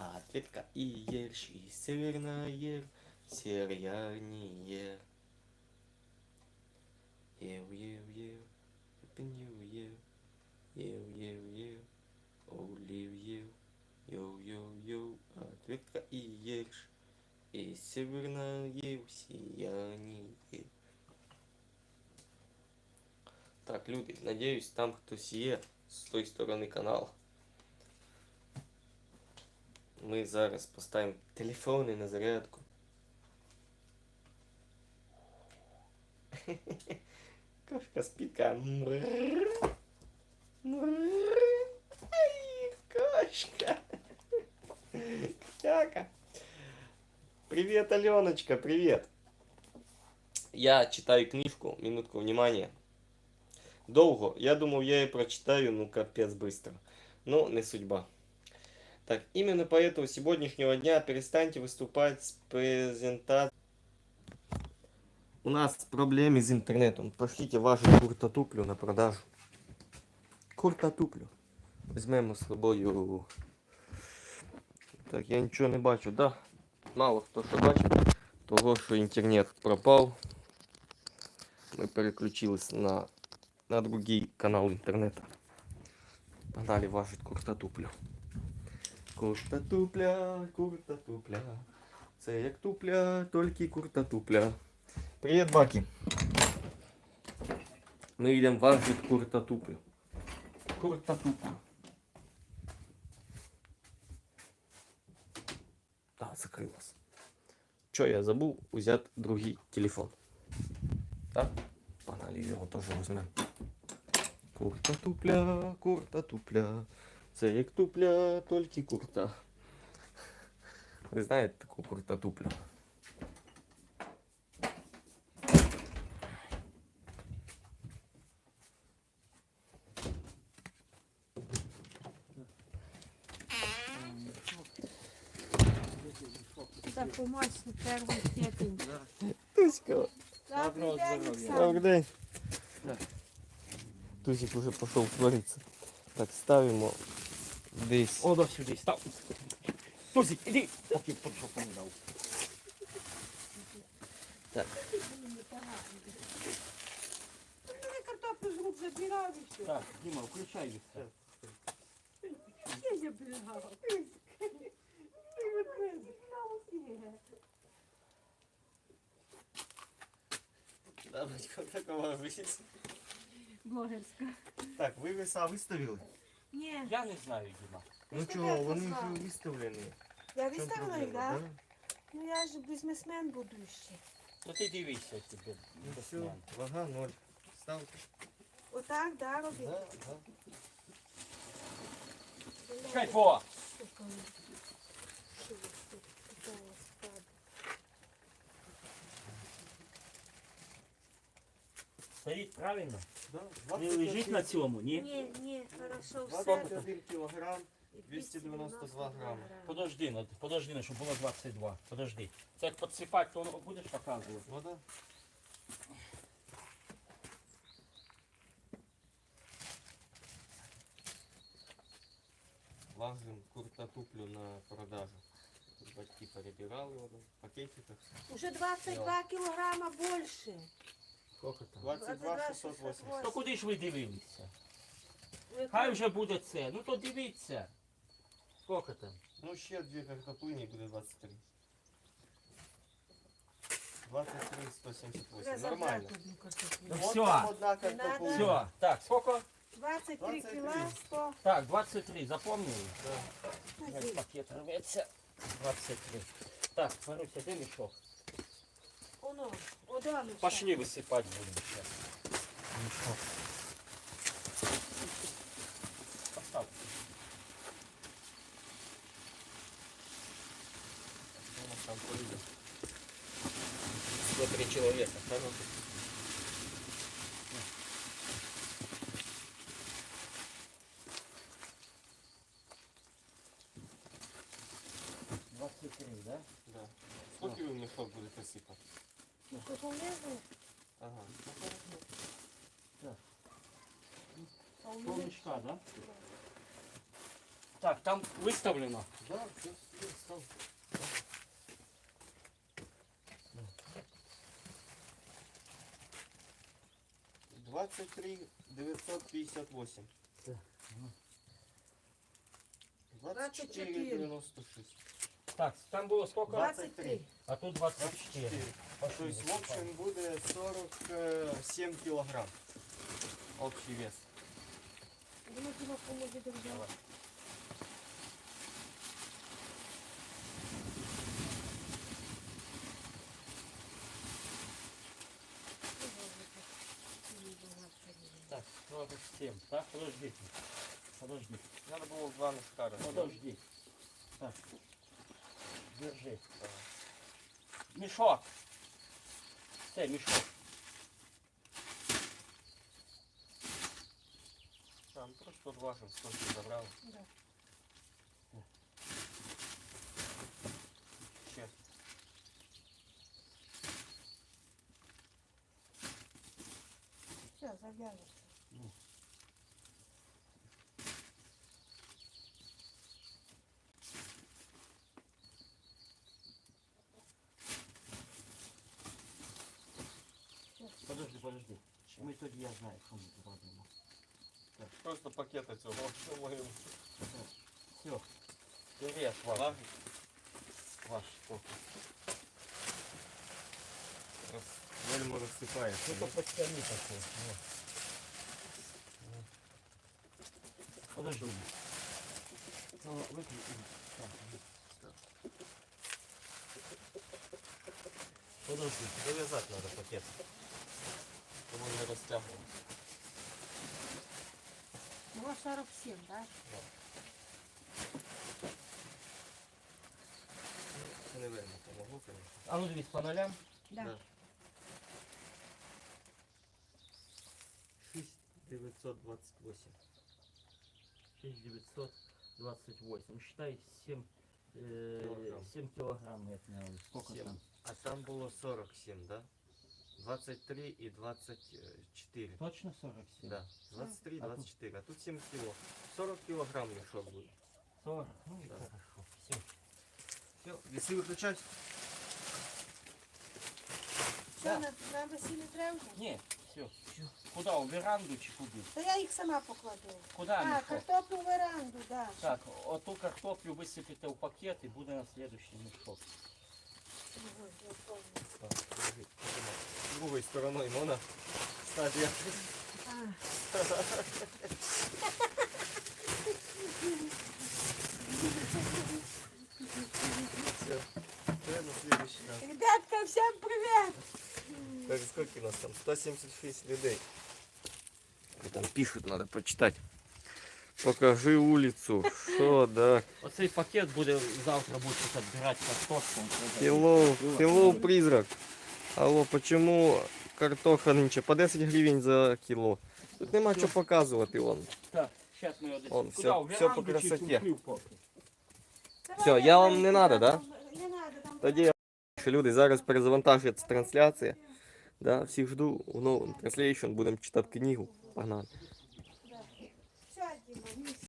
Ответка и ерш, и северная сияние. Ев, ев, ев, new year. Ев, ев, ев, олив, ев, йоу, йоу, йоу. Ответка и ерш, и северное сияние. Так, люди, надеюсь, там хтось є з тої сторони каналу. Ми зараз поставимо телефони на зарядку. Кошка спітка. Мрррр. Мрррр. Ай, кошка. Котяка. Привет, Аленочка, привет. Я читаю книжку, минутку внимания. Довго. Я думав, я її прочитаю, ну капець быстро. Ну, не судьба. Так, именно поэтому с сегодняшнего дня перестаньте выступать с презентацией. У нас проблемы с интернетом. Пошлите вашу куртотуплю на продажу. Куртотуплю. Візьмемо з собою. Так, я нічого не бачу, да? Мало хто що бачить. Того, що інтернет пропав. Ми переключились на, на другий канал інтернету. Погнали важить куртотуплю. Курта тупля, курта тупля. Це як тупля, тільки курта тупля. Привіт, Баки. Ми йдемо важити курта туплю. Курта туплю. А, закрилась. Чо я забув взяти другий телефон. Так? Погнали його теж візьмемо. Курта тупля, курта тупля. Це як тупля, тільки курта. Ви знаєте таку курта туплю? За помощник первой степени. Туська, Добрый день, Оксана. добрий день. Тусик уже пішов творитися. Так, ставимо десь. О, да, сюди, став. Тузик, іди, поки пішов не дав. Ну, картоплю з рук забирав і все. Так, Діма, включай їх. Я забирав. Давайте, такого висіться. Блогерська. Так, ви веса виставили? Ні, Я не знаю, Діма. Ну Виставляти чого, вони послали. вже виставлені. я В чому виставила їх, проблема, так? Ну я ж бізнесмен буду ще. Ну ти дивися тебе. Ну все, вага ноль. Ставте. Отак, да, робити? Да, да. Чекай, по! Стоїть правильно? Да, Не лежить на цьому, ні? Ні, ні, хорошо, все. 21 кілограм. І 292 грами. Подожди, ну, подожди, ну, щоб було 22. Подожди. Це як підсипати, то воно будеш показувати. Вода. Лазим куртотуплю на продажу. Тут Батьки перебирали воно в пакетиках. Уже 22 кілограма більше. Сколько там? 22 22 680. То куди ж ви дивилися? Ви Хай вже буде це. Ну то дивіться. Скільки там? Ну ще дві картоплині і буде 23. 23 178. Треба Нормально. забрати одну картоплю. Ну, От всё. там одна Не надо. картоплина. Все, так, скільки? 23 23. кіла 100. Так, 23, запомнили? Да. Як пакет рветься. 23. Так, Маруся, де мішок? Оно, одано. Пошли висипати будемо зараз. Мішок. Постав. Ну, там поїде. 103 чоловіка. Та ну, Двадцять три, да? да. Скільки ви в мішок будете сипати? Ну. Ага. А мішка, да? Так, там виставлено. Да, все, став. 23 958. Так, ну. 24 24. 96. Так, там було скільки? 23. А тут 24. 24. То есть в общем будет 47 килограмм. Общий вес. Думаю, тебе поможе держати. Так, 47. Так, подождите. Подожди. Надо было два мешкара. Подожди. Так. Держи. Мішок. Це мішок. Там просто важим, сколько забрал. Да. Ще. Все, зав'яжеться. Подожди, подожди. Ми тоді я знаю, що ми зробимо. Просто пакети цього. Думаю, Все. Вперед, ваш. Ладно. Ваш. сколько? Роз- Вельми розсипається. Ну, то подтяни. Вот. Подожди. Ну, так. Подожди. Зав'язати треба пакет. Тому не розтягував. Було 47, так? Це не вельми помогло, звісно. А ну дивись по нолям. Да. Да. 6 928. 6928. Считай 7, Килограмм. 7 килограмм мы отняли. Сколько Сім. там? А там було 47, да? 23 и 24. Точно 47? Да, 23 А тут? 24. А тут 7 кило. 40 килограмм мешок будет. 40. Ну и Да. хорошо. Все. Все, весы выключать? Що, на, на весіллі треба? Не, все. Куда? У веранду чи куди? Та я їх сама покладу. Куда А, мішок? картоплю в веранду, да. Так, оту картоплю висипите в пакет і буде на следующий мішок. Другой стороной можно? Стадия. Все. Это на следующий раз. Ребятка, всем привет! Так, сколько у нас там? 176 людей. Там пишут, надо почитать. Покажи улицу. Что, да. Оцей пакет буде завтра будете відбирати картошку. Hello, hello, призрак. Алло, почему картоха нынче по 10 гривень за кіло? Тут нема що показувати вон. Так, зараз ми його десь. Он, Куди? всё- У всё по веранду чи красоте. куплю поки? Всё, я вам не надо, да? Не надо, там Тоді що люди зараз перезавантажується трансляція. Да, всіх жду у новому транслейшн, будемо читати книгу. Погнали. Manis.